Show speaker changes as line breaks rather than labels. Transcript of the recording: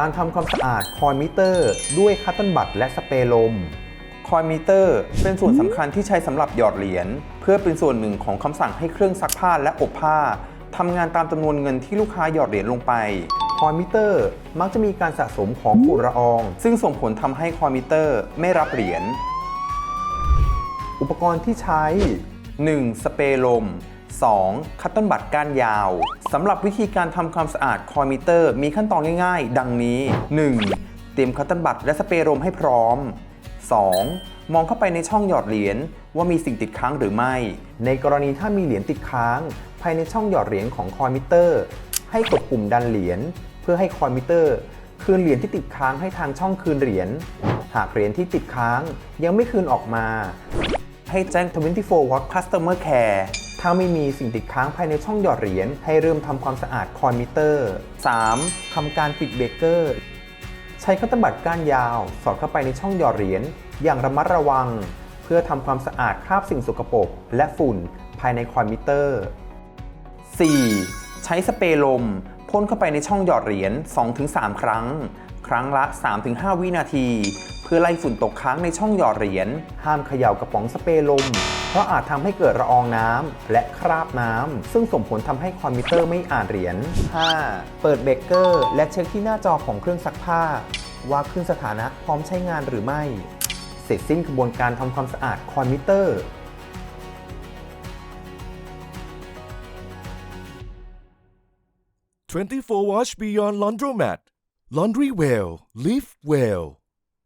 การทำความสะอาดคอยมิเตอร์ ด้วยคัตเติลบัตและสเปรย์ลมคอยมิเตอร์ เป็นส่วนสำคัญที่ใช้สำหรับหยอดเหรียญเพื่อเป็นส่วนหนึ่งของคำสั่งให้เครื่องซักผ้าและอบผ้าทำงานตามจำนวนเงินที่ลูกค้าหยอดเหรียญลงไปคอยมิเตอร์ มักจะมีการสะสมของฝุ่นละออง ซึ่งส่งผลทำให้คอยมิเตอร์ไม่รับเหรียญอุปกรณ์ที่ใช้ 1. สเปรย์ลม 2. คัตเติลบัตก้านยาวสำหรับวิธีการทำความสะอาดคอยมิเตอร์ มีขั้นตอนง่ายๆ ดังนี้ 1. เตรียมคัตเติลบัตและสเปรย์ลมให้พร้อม 2. มองเข้าไปในช่องหยอดเหรียญว่ามีสิ่งติดค้างหรือไม่ ในกรณีถ้ามีเหรียญติดค้าง ภายในช่องหยอดเหรียญของคอยมิเตอร์ ให้กดปุ่มดันเหรียญเพื่อให้คอยมิเตอร์ คืนเหรียญที่ติดค้างให้ทางช่องคืนเหรียญ หากเหรียญที่ติดค้างยังไม่คืนออกมา ให้แจ้ง 24 watt customer care ถ้าไม่มีสิ่งติดค้างภายในช่องหยอดเหรียญให้เริ่มทำความสะอาดคอยมิเตอร์ 3. ทำการปิดเบเกอร์ ใช้คัตเตอร์บัตก้านยาว สอดเข้าไปในช่องหยอดเหรียญอย่างระมัดระวัง เพื่อทำความสะอาดคราบสิ่งสกปรกและฝุ่นภายในคอยมิเตอร์ 4. ใช้สเปรย์ลมพ่นเข้าไปในช่องหยอดเหรียญ2-3 ครั้ง ครั้งละ 3-5 วินาที เพื่อไล่ฝุ่นตกค้างในช่องหยอดเหรียญ ห้ามเขย่ากระป๋องสเปรย์ลม เพราะอาจทำให้เกิดละอองน้ำและคราบน้ำซึ่งส่งผลทำให้คอมพิวเตอร์ไม่อ่านเหรียญ 5. เปิดเบรกเกอร์ และเช็คที่หน้าจอของเครื่องซักผ้า ว่าขึ้นสถานะพร้อมใช้งานหรือไม่ เสร็จสิ้นกระบวนการทำความสะอาดคอมพิวเตอร์
24 Wash Beyond Laundromat Laundry Well Live Well